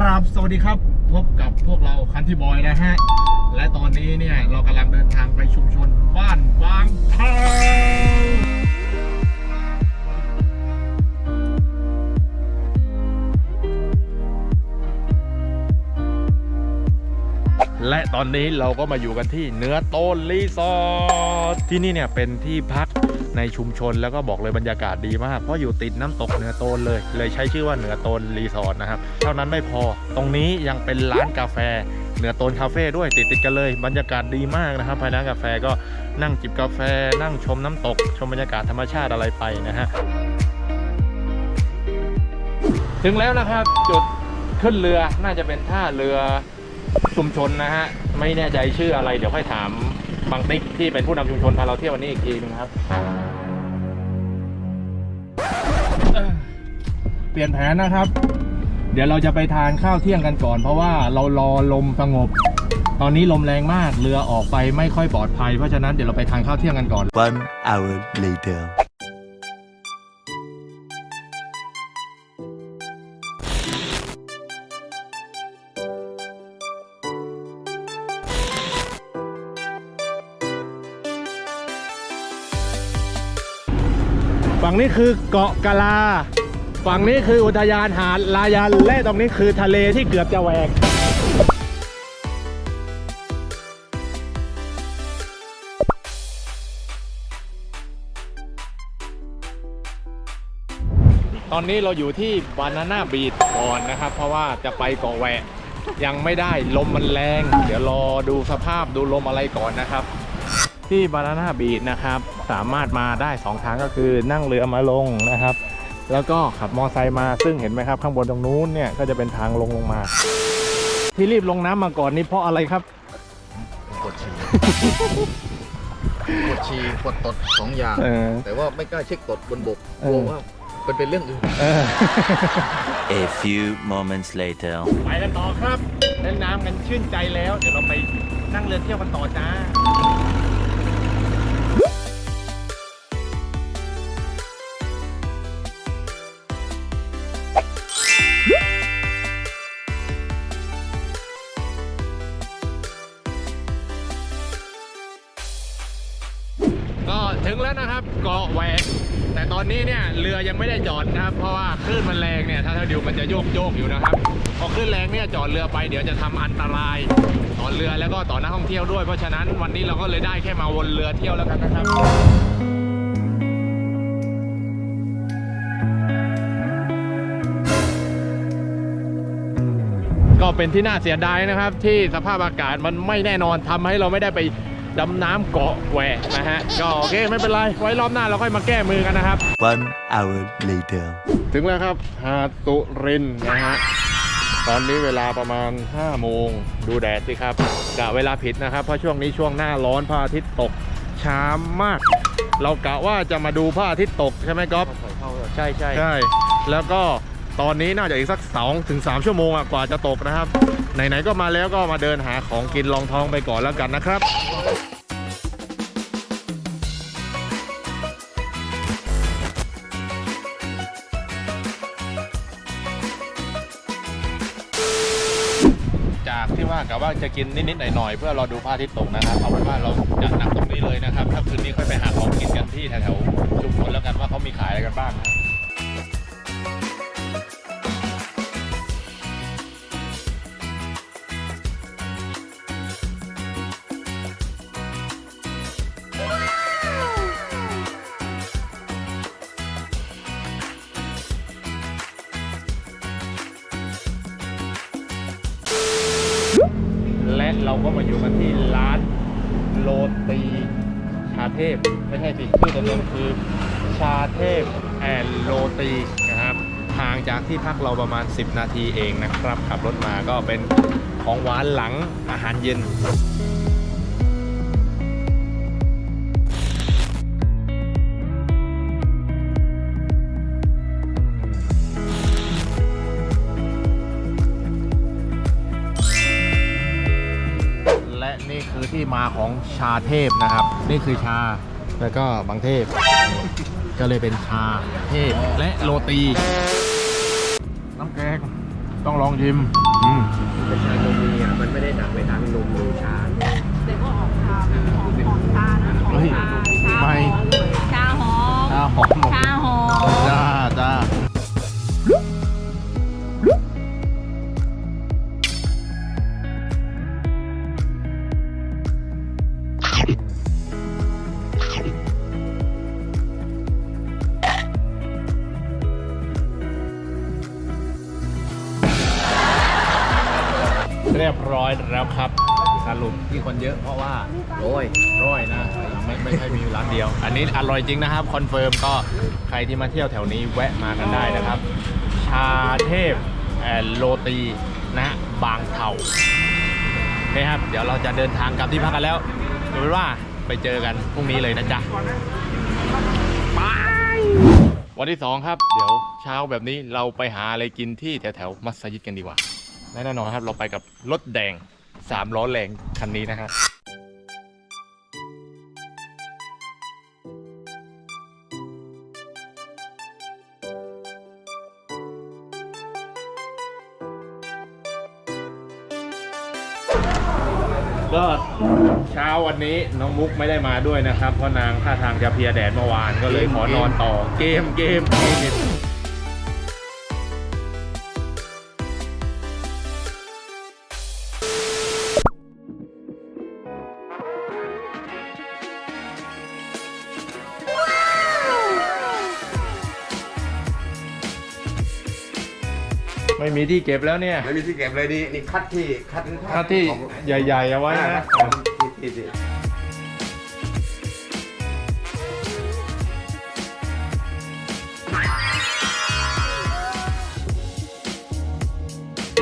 ครับ สวัสดีครับ พบกับพวกเราคันที่บอยนะฮะ และตอนนี้เนี่ย เรากำลังเดินทางไปชุมชนบ้านบางทางและตอนนี้เราก็มาอยู่กันที่เนื้อโตนรีสอร์ทที่นี่เนี่ยเป็นที่พัก ในชุมชนแล้วก็บอกเลยบรรยากาศดีมาก เพราะอยู่ติดน้ำตกเหนือโตนเลย เลยใช้ชื่อว่าเหนือโตนรีสอร์ทนะครับ เท่านั้นไม่พอ ตรงนี้ยังเป็นร้านกาแฟเหนือโตนคาเฟ่ด้วยติดติดกันเลยบรรยากาศดีมากนะครับภายในร้านกาแฟก็นั่งจิบกาแฟ นั่งชมน้ำตก ชมบรรยากาศธรรมชาติอะไรไปนะฮะถึงแล้วนะครับจุดขึ้นเรือน่าจะเป็นท่าเรือชุมชนนะฮะไม่แน่ใจชื่ออะไรเดี๋ยวค่อยถาม บางติ๊กที่เป็นผู้นำชุมชนพาเราเที่ยววันนี้อีกทีนึงครับ เปลี่ยนแผนนะครับ เดี๋ยวเราจะไปทานข้าวเที่ยงกันก่อน เพราะว่าเรารอลมสงบ ตอนนี้ลมแรงมากเรือออกไปไม่ค่อยปลอดภัยเพราะฉะนั้นเดี๋ยวเราไปทานข้าวเที่ยงกันก่อน One hour later. ฝั่งนี้คือเกาะกะลา ฝั่งนี้คืออุทยานหาดลายัน และตรงนี้คือทะเลที่เกือบจะแหวกตอนนี้เราอยู่ที่บานาน่าบีดก่อนนะครับ เพราะว่าจะไปเกาะแหวะยังไม่ได้ลมมันแรง เดี๋ยวรอดูสภาพดูลมอะไรก่อนนะครับ ที่บานาน่าบีดนะครับ สามารถมาได้ 2 ทางก็คือนั่งเรือมาลงนะครับ แล้วก็ขับมอไซค์มาซึ่งเห็นไหมครับ ข้างบนตรงนู้นเนี่ยก็จะเป็นทางลงลงมา ที่รีบลงน้ำมาก่อนนี่เพราะอะไรครับกดฉี่กดฉี่กดตดสองอย่าง เออ แต่ว่าไม่กล้าเช็คตดบนบกเอกอลัวว่ามันเป็นเรื่องอื่น เออ A few moments later. ไปกันต่อครับเล่นน้ำกันชื่นใจแล้ว เดี๋ยวเราไปนั่งเรือเที่ยวกันต่อจ้า รือยังไม่ได้จอดนะครับ เพราะว่าคลื่นมันแรงเนี่ยถ้าเท่าดิวมันจะโยกโยกอยู่นะครับพอคลื่นแรงเนี่ยจอดเรือไปเดี๋ยวจะทำอันตรายต่อเรือแล้วก็ต่อนักท่องเที่ยวด้วยเพราะฉะนั้นวันนี้เราก็เลยได้แค่มาวนเรือเที่ยวแล้วกันนะครับก็เป็นที่น่าเสียดายนะครับ ที่สภาพอากาศมันไม่แน่นอนทำให้เราไม่ได้ไป ดำน้ำเกาะแหวกนะฮะ ก็โอเคไม่เป็นไร ไว้รอบหน้าเราค่อยมาแก้มือกันนะครับ One hour later. ถึงแล้วครับหาดสุรินทร์นะฮะ ตอนนี้เวลาประมาณ 5 โมง ดูแดดสิครับกะเวลาผิดนะครับ เพราะช่วงนี้ช่วงหน้าร้อนพระอาทิตย์ตกช้ามาก เรากะว่าจะมาดูพระอาทิตย์ตกใช่ไหมก๊อฟใช่ใช่ใช่ แล้วก็ตอนนี้น่าจะอีกสัก2ถึง3ชั่วโมงอะกว่าจะตกนะครับ ไหนๆก็มาแล้วก็มาเดินหาของกินรองท้องไปก่อนแล้วกันนะครับจากที่ว่ากะว่าจะกินนิดๆหน่อยๆเพื่อรอดูพระอาทิตย์ตกนะครับเอาเป็นว่าเราจะหนักตรงนี้เลยนะครับถ้าคืนนี้ค่อยไปหาของกินกันที่แถวๆชุมชนแล้วกันว่าเขามีขายอะไรกันบ้างนะ เราก็มาอยู่กันที่ร้านโรตีชาเทพ ไม่ใช่สิชื่อเต็มๆคือชาเทพแอนโรตีนะครับห่างจากที่พักเราประมาณ 10 นาทีเองนะครับ ขับรถมาก็เป็นของหวานหลังอาหารเย็น ของชาเทพนะครับ นี่คือชาแล้วก็บางเทพ ก็เลยเป็นชาเทพและโรตี น้ำแกงต้องลองชิมอืม เรียบร้อยแล้วครับ สรุปที่คนเยอะเพราะว่าโอ้ยร้อยนะไม่ไม่ใช่มีร้านเดียว อันนี้อร่อยจริงนะครับคอนเฟิร์มก็ใครที่มาเที่ยวแถวนี้แวะมากันได้นะครับ ชาเทพแอนโรตีนะฮะบางเทานี่ครับ เดี๋ยวเราจะเดินทางกลับที่พักกันแล้วเอาเป็นว่าไปเจอกันพรุ่งนี้เลยนะจ๊ะไปวันที่สองครับ เดี๋ยวเช้าแบบนี้เราไปหาอะไรกินที่แถวแถวๆมัสยิดกันดีกว่า และแน่นอนครับเราไปกับรถแดงสามล้อแรงคันนี้นะฮะก็เช้าวันนี้น้องมุกไม่ได้มาด้วยนะครับ เพราะนางท่าทางจะเพลียแดดเมื่อวานก็เลยขอนอนต่อเกมเกมเกม ไม่มีที่เก็บแล้วเนี่ย ไม่มีที่เก็บเลยนี่นี่คัดที่คัดถ้าที่ใหญ่ๆเอาไว้อ่านะที่ที่ที่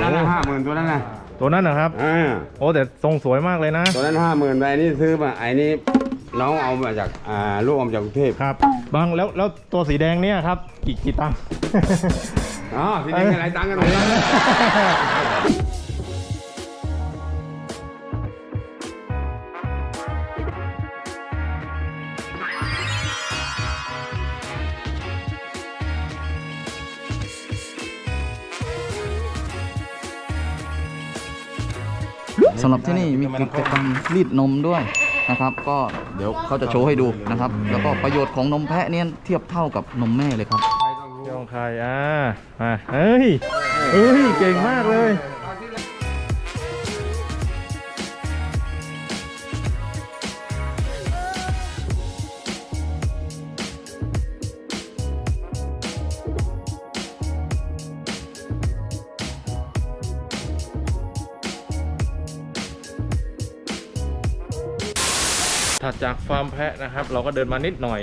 นั่นห้าหมื่นตัวนั้นนะตัวนั้นนะครับ อ่าโอ้แต่ทรงสวยมากเลยนะ ตัวนั้นห้าหมื่นไปนี่ซื้อมาไอ้นี่น้องเอามาจากอ่าลูกอมจากกรุงเทพครับ บางแล้วแล้วตัวสีแดงเนี่ยครับ กี่กี่ตังค์ อ๋อที่นี่อะไรตังค์กันหมดแล้วสำหรับที่นี่มีกิจกรรมรีดนมด้วยนะครับ ก็เดี๋ยวเขาจะโชว์ให้ดูนะครับ แล้วก็ประโยชน์ของนมแพะเนี่ยเทียบเท่ากับนมแม่เลยครับ ใครอ่ามาเฮ้ยเฮ้ย เก่งมากเลยถัดจากฟาร์มแพะนะครับ เราก็เดินมานิดหน่อย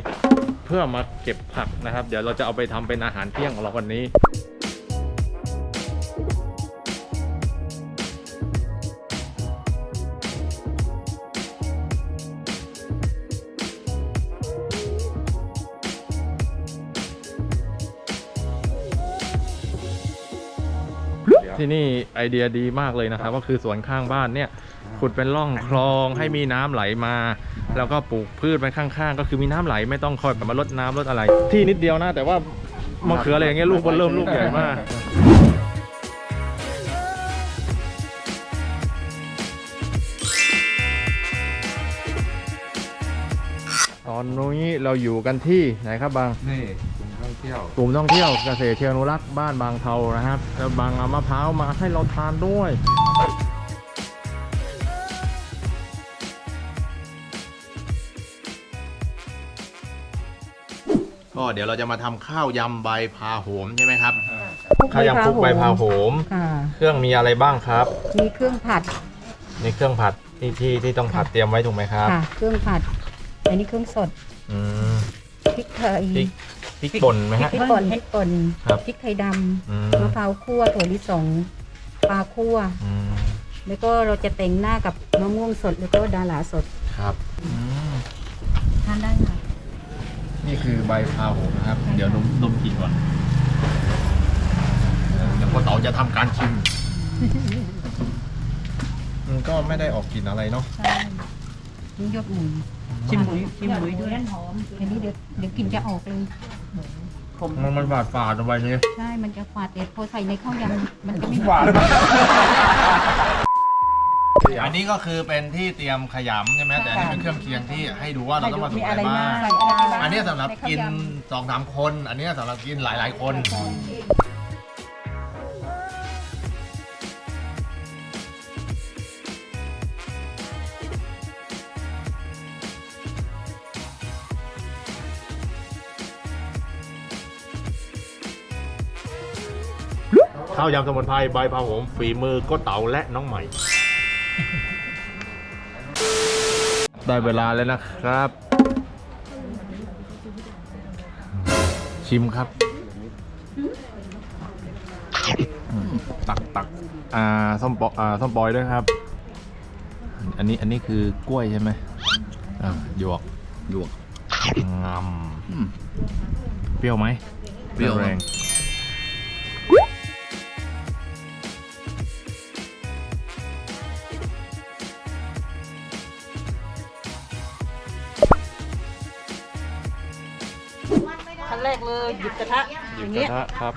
เพื่อมาเก็บผักนะครับ เดี๋ยวเราจะเอาไปทำเป็นอาหารเที่ยงของเราวันนี้ที่นี่ไอเดียดีมากเลยนะครับ ก็คือสวนข้างบ้านเนี่ยขุดเป็นร่องคลองให้มีน้ำไหลมา แล้วก็ปลูกพืชไว้ข้างๆ ก็คือมีน้ำไหลไม่ต้องคอยแบบมาลดน้ำลดอะไร ที่นิดเดียวนะ แต่ว่ามะเขืออะไรอย่างเงี้ยลูกมันเริ่มลูกใหญ่มาก ตอนนี้เราอยู่กันที่ไหนครับบาง นี่กลุ่มท่องเที่ยว กลุ่มท่องเที่ยวเกษตรเชิงอนุรักษ์บ้านบางเทานะครับแล้วบางเอามะพร้าวมาให้เราทานด้วย ก็เดี๋ยวเราจะมาทำข้าวยำใบพาโหมใช่ไหมครับ ข้าวยำคลุกใบพาโหม ค่ะเครื่องมีอะไรบ้างครับมีเครื่องผัดนี่เครื่องผัดที่ที่ที่ต้องผัดเตรียมไว้ถูกไหมครับค่ะ เครื่องผัด อันนี้เครื่องสดอืมพริกไทยพริกพริกป่นไหมฮะ พริกป่นพริกป่นครับพริกไทยดอืมำมะพร้าวคั่วถั่วลิสงปลาคั่ว อืมแล้วก็เราจะแต่งหน้ากับมะม่วงสดแล้วก็ดาราสดครับอืมทานได้ค่ะ นี่คือใบพาโหมนะครับ เดี๋ยวนมนมกลินก่อนเออเดี๋ยวพ่อเต๋าจะทำการชิม มันก็ไม่ได้ออกกลิ่นอะไรเนาะ ใช่นี่ยอดหมูชิมหมูชิมหมูด้วยหอมอันนี้เดี๋ยวเดี๋ยวกลินจะออกเลยขมมันมันฝาดฝาดลงไปนี่ใช่ มันจะฝาดแต่พอใส่ในข้าวยำมันก็ไม่ฝาด อันนี้ก็คือเป็นที่เตรียมขยำใช่ไหมแต่อันนี้เป็นเครื่องเคียงที่ให้ดูว่าเราต้องผสมอะไรบ้างใส่อะไรบ้าง อันนี้สำหรับกินสองสามคน อันนี้สำหรับกินหลาย ๆ คน ข้าวยำสมุนไพรใบพาโหมฝีมือก็เต๋าและน้องใหม่ ได้เวลาแล้วนะครับ ชิมครับอืมตักตักอ่าส้มปออ่าส้มปอยด้วยครับ อันนี้อันนี้คือกล้วยใช่ไหมอ่าหยวกหยวกงอืมำเปรี้ยวไหมเปรี้ยวแรงขั้น แรกเลยหยิบกระทะหยิบกระทะครับ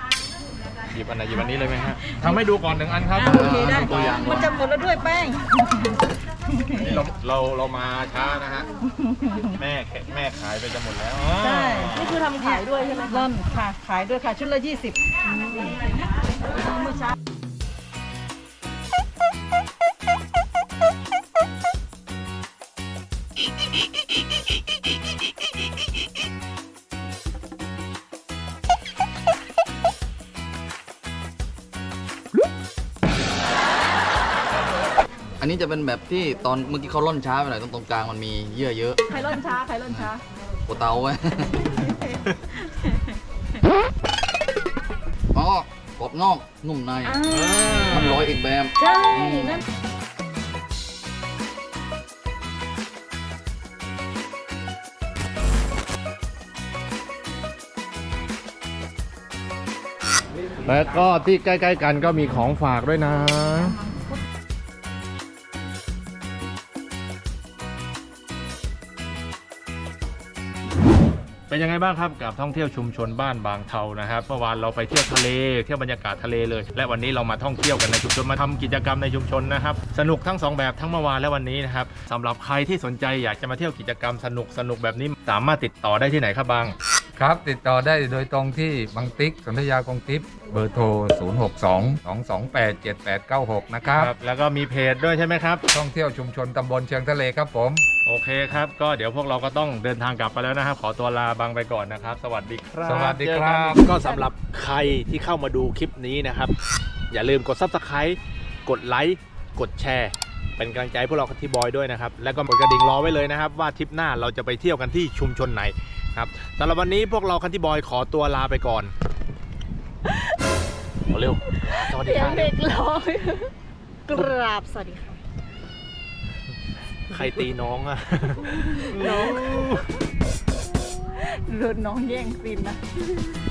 หยิบอันไหนหยิบอันนี้เลยไหมฮะทำให้ดูก่อนหนึ่งอันครับโอเคได้ ตัวอย่างมันจะหมดแล้วด้วยแป้ง นี่เราเราเรามาช้านะฮะแม่แม่ขายไปจะหมดแล้วใช่ นี่คือทำขายด้วยใช่ไหมเริ่มค่ะ ขายด้วยค่ะ ชุดละยี่สิบ นนี้จะเป็นแบบที่ตอนเมื่อกี้เขาล่อนช้าไปหน่อยตรงตรงกลางมันมีเยื่อเยอะใครร่อนช้าใครร่อนช้าโอเตาไว้อ๋อกรอบนอกนุ่มในมันร้อยอีกแบบใช่นั่นแล้วก็ที่ใกล้ ๆ กันก็มีของฝากด้วยนะ เป็นยังไงบ้างครับกับท่องเที่ยวชุมชนบ้านบางเทานะครับเมื่อวานเราไปเที่ยวทะเลเที่ยวบรรยากาศทะเลเลย และวันนี้เรามาท่องเที่ยวกันในชุมชนมาทำกิจกรรมในชุมชนนะครับสนุกทั้งสองแบบทั้งเมื่อวานและวันนี้นะครับสำหรับใครที่สนใจอยากจะมาเที่ยวกิจกรรมสนุกสนุกแบบนี้สามารถติดต่อได้ที่ไหนครับบาง ครับ ติดต่อได้โดยตรงที่บังติ๊กสนธยากงติ๊บเบอร์โทร 062 228 7896 นะครับ แล้วก็มีเพจด้วยใช่ไหมครับ ท่องเที่ยวชุมชนตำบลเชียงทะเลครับผม โอเคครับ ก็เดี๋ยวพวกเราก็ต้องเดินทางกลับไปแล้วนะครับ ขอตัวลาบางไปก่อนนะครับ สวัสดีครับสวัสดีครับเจอกันก็สำหรับใครที่เข้ามาดูคลิปนี้นะครับ อย่าลืมกด subscribe กดไลค์กดแชร์ เป็นกำลังใจให้พวกเราที่บอยด้วยนะครับ แล้วก็กดกระดิ่งรอไว้เลยนะครับ ว่าทริปหน้าเราจะไปเที่ยวกันที่ชุมชนไหน ครับสำหรับวันนี้พวกเราคันที่บอยขอตัวลาไปก่อนเอาเร็วสวัสดีเสียคงรับเด็กร้องกราบสวัสดีค่ะ ใครตีน้องอะ น้อง โดนน้องแย่งซีนนะเ